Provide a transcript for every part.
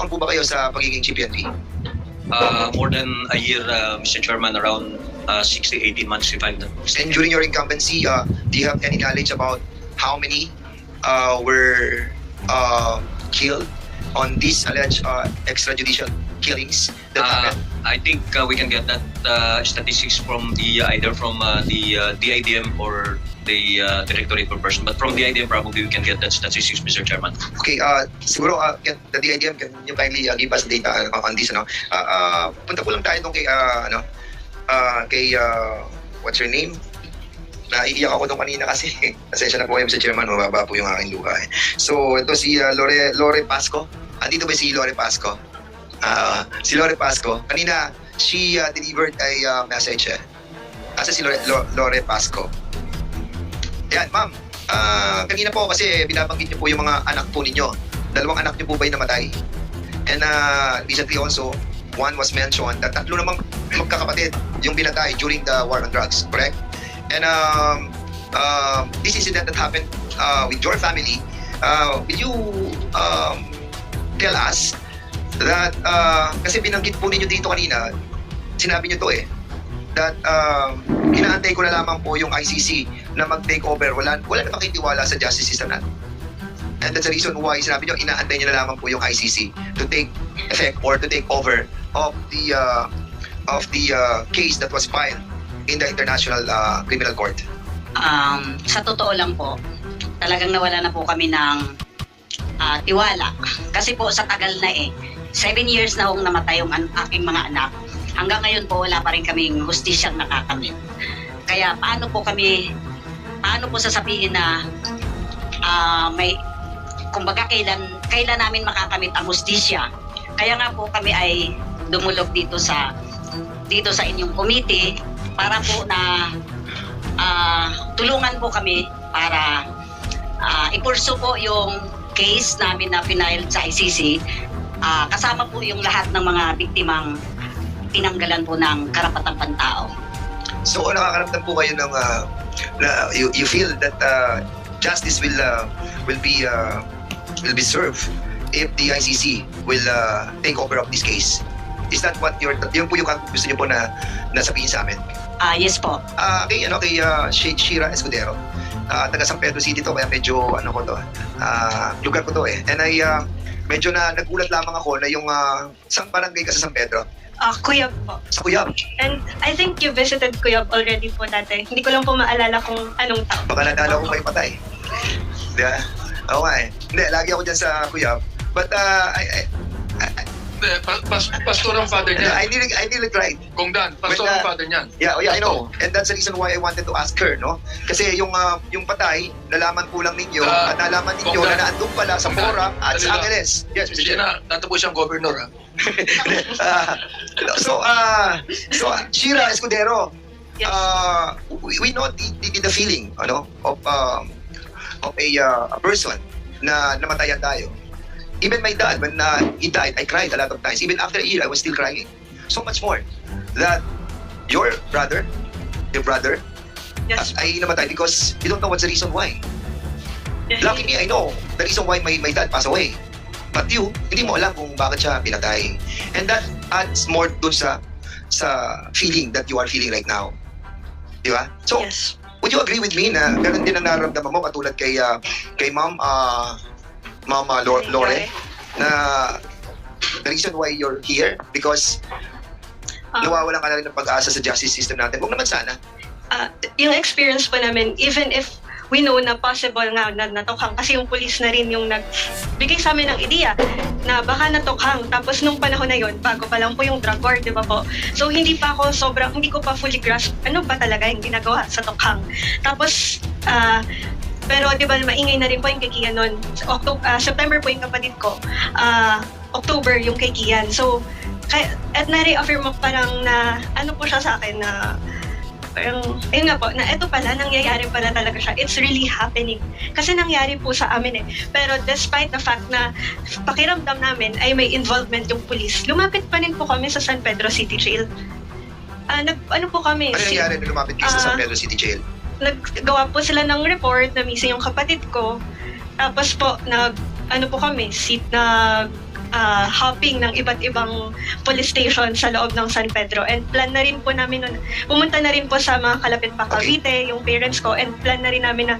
taon po ba kayo sa pagiging GPNP? Uh, more than a year, uh, Mr. Chairman, around uh, 60, 18 months if I'm not And during your incumbency, uh, do you have any knowledge about how many uh, were uh, killed on these alleged uh, extrajudicial killings that Uh, happened? I think uh, we can get that uh, statistics from the either from uh, the uh, DIDM or the uh, Directorate for Person. But from the IDM, probably we can get that statistics, Mr. Chairman. Okay, uh, siguro uh, can, the DIDM can you kindly uh, give us data uh, on this ano. Uh, uh, punta po lang tayo dun kay uh, ano uh, kay uh, what's your name? Naiiyak ako doon kanina kasi pasensya na po kayo Mr. Chairman, mababa po yung aking luha. Eh. So ito si uh, Lore Lore Pasco. Andito ba si Lore Pasco? Ah, si Lore Pasco. Kanina she uh, delivered a uh, message. Eh. Asa si Lore, Lo- Lore Pasco? Yan, ma'am. Ah, kanina po kasi binabanggit niyo po yung mga anak po ninyo. Dalawang anak niyo po ba yung namatay? And uh, recently also, one was mentioned that tatlo namang magkakapatid yung binatay during the war on drugs, correct? And um, um, this incident that happened uh, with your family, uh, will you um, tell us that, uh, kasi binanggit po ninyo dito kanina, sinabi niyo to eh, that um, inaantay ko na lamang po yung ICC na mag-take over. Wala, wala na makitiwala sa justice system natin. And that's the reason why sinabi nyo, inaantay nyo na lamang po yung ICC to take effect or to take over of the uh, of the uh, case that was filed in the International uh, Criminal Court. um, sa totoo lang po, talagang nawala na po kami ng ah, tiwala. Kasi po sa tagal na eh, seven years na hong namatay yung an- aking mga anak. Hanggang ngayon po wala pa rin kaming hustisyang nakakamit. Kaya paano po kami, paano po sasabihin na ah, may, kumbaga kailan, kailan namin makakamit ang hustisya. Kaya nga po kami ay dumulog dito sa dito sa inyong committee para po na ah, tulungan po kami para uh, ipurso po yung case namin na final sa ICC Ah, kasama po yung lahat ng mga biktimang tinanggalan po ng karapatang pantao. So kung nakakaramdam po kayo ng uh, na you, you feel that uh, justice will uh, will be uh, will be served if the ICC will uh, take over of this case. Is that what your yun po yung gusto niyo po na nasabihin sa amin? Ah, yes po. Ah, kay ano kay uh, Shi- Shira Escudero. Ah, taga San Pedro City to kaya medyo ano ko to. Ah, lugar ko to eh. And I ah, medyo na nagulat lamang ako na yung uh, isang barangay ka sa San Pedro, Ah, Kuyab po. sa Cuyab. And I think you visited Kuyab already po dati. Hindi ko lang po maalala kung anong taon. Baka nadala ko may patay. Di ba? Oo nga eh. Hindi, lagi ako dyan sa Cuyab. But uh, I, I, pas- pastor ang father I, niya. I, nearly, I nearly cried. Kung Dan, pastor ang uh, father niyan. Yeah, oh, yeah, I know. And that's the reason why I wanted to ask her, no? Kasi yung uh, yung patay, nalaman po lang ninyo Ah, at nalaman ninyo na naandun pala sa. Fora at sa. Angeles. Yes, Mr. Sige na, natabo siyang governor. Ha? Ah, so, uh, so uh, Shira Escudero, Yes. uh, we, we know the, the, the feeling ano, of, um, of a, uh, a person na namatayan tayo. Even my dad, when uh, he died, I cried a lot of times. Even after a year, I was still crying. So much more that your brother, your brother, Yes. uh, ay namatay because you don't know what's the reason why. Yes. Lucky me, I know the reason why my, my dad passed away. But you, hindi mo alam kung bakit siya pinatay. And that adds more dun sa sa feeling that you are feeling right now. Di ba? So, Yes. would you agree with me na ganun din ang nararamdaman mo katulad kay ah, kay Ma'am ah, Lor- Lore na the reason why you're here because Um, nawawalan ka na rin ng pag-asa sa justice system natin. Huwag naman sana. Ah, yung experience po namin, even if we know na possible nga na natukhang kasi yung police na rin yung nagbigay sa amin ng ideya na baka natukhang tapos nung panahon na yon bago pa lang po yung drug war di ba po? So hindi pa ako sobrang hindi ko pa fully grasp ano ba talaga yung ginagawa sa tukhang tapos ah, pero di ba maingay na rin po yung kay Kian noon October, September po yung kapatid ko ah, October yung kay Kian so kaya, at na-reaffirm mo parang na ano po siya sa akin na parang, ayun nga po, na eto pala, nangyayari pala talaga siya. It's really happening. Kasi nangyari po sa amin eh. Pero despite the fact na pakiramdam namin ay may involvement yung police, lumapit pa rin po kami sa San Pedro City Jail. Ah, nag, ano po kami? Ano si- nangyari nung lumapit kayo sa Ah, San Pedro City Jail? Naggawa po sila ng report na missing yung kapatid ko. Tapos po, nag, ano po kami, sit, nag, ah, hopping ng iba't ibang police station sa loob ng San Pedro. And plan na rin po namin nun, pumunta na rin po sa mga kalapit pa Cavite, yung parents ko, and plan na rin namin na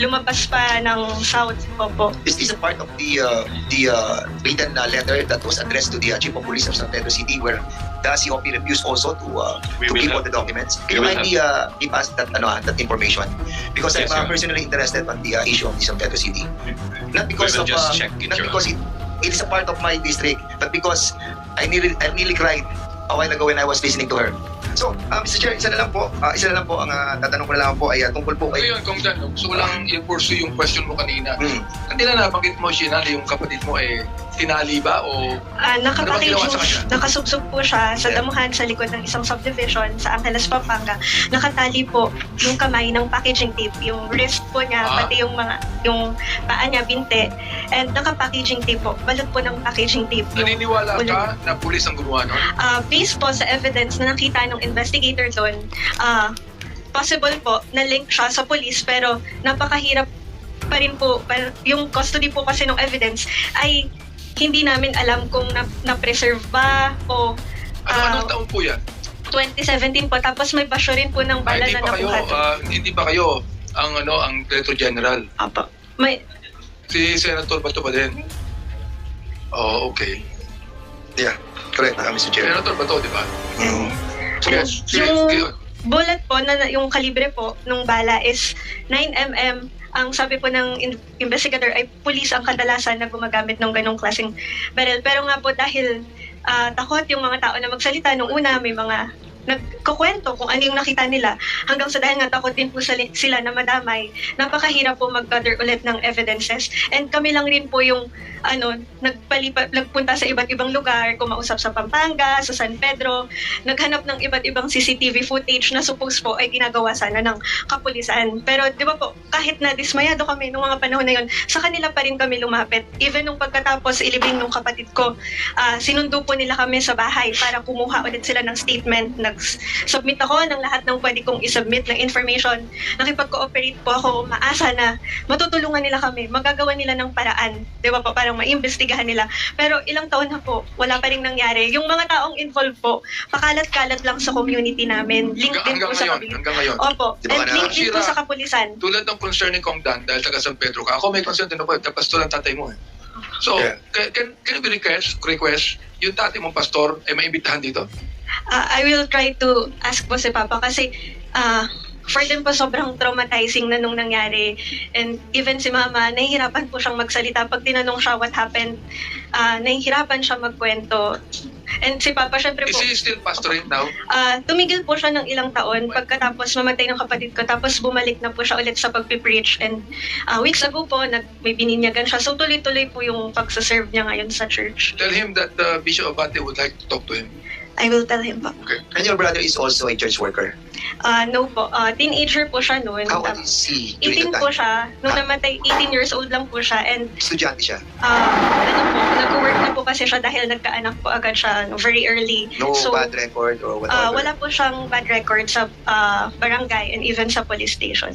lumabas pa ng South po po. Is this a part of the uh, the uh, written uh, letter that was addressed to the uh, Chief of Police of San Pedro City where the COP refused also to uh, We to will give all the documents? Can you kindly uh, give us that ano ah, that information? Because Yes, I'm uh, personally interested on the uh, issue of the San Pedro City. Not because of just uh, check it, not because it, it is a part of my district, but because I nearly I nearly cried a while ago when I was listening to her. So, uh, Mr. Chair, isa na lang po, uh, isa na lang po ang uh, tatanong ko na lang po ay uh, tungkol po kay Ngayon, kung dyan, gusto ko lang i-pursue yung question mo kanina. Hmm. Hindi na nabanggit mo, Sheena, na yung kapatid mo eh, tinali ba o Ah, nakapackage Ano nakasubsob po siya sa Yeah. damuhan sa likod ng isang subdivision sa Angeles, Pampanga. Nakatali po yung kamay ng packaging tape, yung wrist po niya, Ah. pati yung mga yung paa niya, binte. And naka-packaging tape po, balot po ng packaging tape. Yung, naniniwala Ulit. ka na pulis ang gumawa nun? Ah, based po sa evidence na nakita ng investigator doon, ah, possible po na link siya sa police pero napakahirap pa rin po. Yung custody po kasi ng evidence ay hindi namin alam kung na- na-preserve ba o Ano, Ah. anong taon po yan? 2017 po. Tapos may basyo rin po ng Ah, bala hindi na nakuha ah, hindi pa kayo ang ano ang Director General. Apo. May, Si Senator Bato pa din. Oh, okay. correct, uh, Mr. Chair. Senator Bato, di ba? Mm. Sige, yung- bullet po na na- yung kalibre po nung bala is 9mm ang sabi po ng in- investigator ay pulis ang kadalasan na gumagamit ng ganong klaseng barrel. Pero nga po dahil ah, takot yung mga tao na magsalita nung una may mga nagkukwento kung ano yung nakita nila hanggang sa dahil nga takot din po sila na madamay napakahirap po mag-gather ulit ng evidences and kami lang rin po yung ano nagpalipat nagpunta sa iba't ibang lugar kumausap sa Pampanga sa San Pedro naghanap ng iba't ibang CCTV footage na suppose po ay ginagawa sana ng kapulisan. Pero di ba po, kahit na dismayado kami nung mga panahon na yun, sa kanila pa rin kami lumapit. Even nung pagkatapos ilibing nung kapatid ko, ah, sinundo po nila kami sa bahay para kumuha ulit sila ng statement. Nag-submit ako ng lahat ng pwede kong isubmit ng information. Nakipag-cooperate po ako, maasa na matutulungan nila kami, magagawa nila ng paraan. Di ba po, parang maimbestigahan nila. Pero ilang taon na po, wala pa rin nangyari. Yung mga taong involved po, pakalat-kalat lang sa community namin. Link Hanggang, din po hanggang sa ngayon, kapulisan. hanggang ngayon. Opo, Di ba and ka na- link din po sa kapulisan. Tulad ng concerning Kong Dan, dahil taga San Pedro ka, ako may concern din ako, eh, pastor ang tatay mo eh. So, Yeah. can, can, can you request, request, yung tatay mong pastor ay maimbitahan dito? Ah, I will try to ask po si Papa kasi ah, for them po sobrang traumatizing na nung nangyari. And even si Mama, nahihirapan po siyang magsalita. Pag tinanong siya what happened, ah, nahihirapan siya magkwento. And si Papa, syempre Is po, he still pastoring now? Ah, tumigil po siya ng ilang taon pagkatapos mamatay ng kapatid ko tapos bumalik na po siya ulit sa pagpipreach and ah, weeks ago po nag, may bininyagan siya so tuloy-tuloy po yung pagsaserve niya ngayon sa church. Tell him that the Bishop Abate would like to talk to him. I will tell him po. And your brother is also a church worker. Ah, no po, Ah, teenager po siya noon. How old is he during 18 the po siya. Nung Ah. namatay, 18 years old lang po siya and Estudyante siya. ah, ano po, nag-work na po kasi siya dahil nagkaanak po agad siya no, very early. No so, bad record or whatever. wala po siyang bad record sa ah, barangay and even sa police station.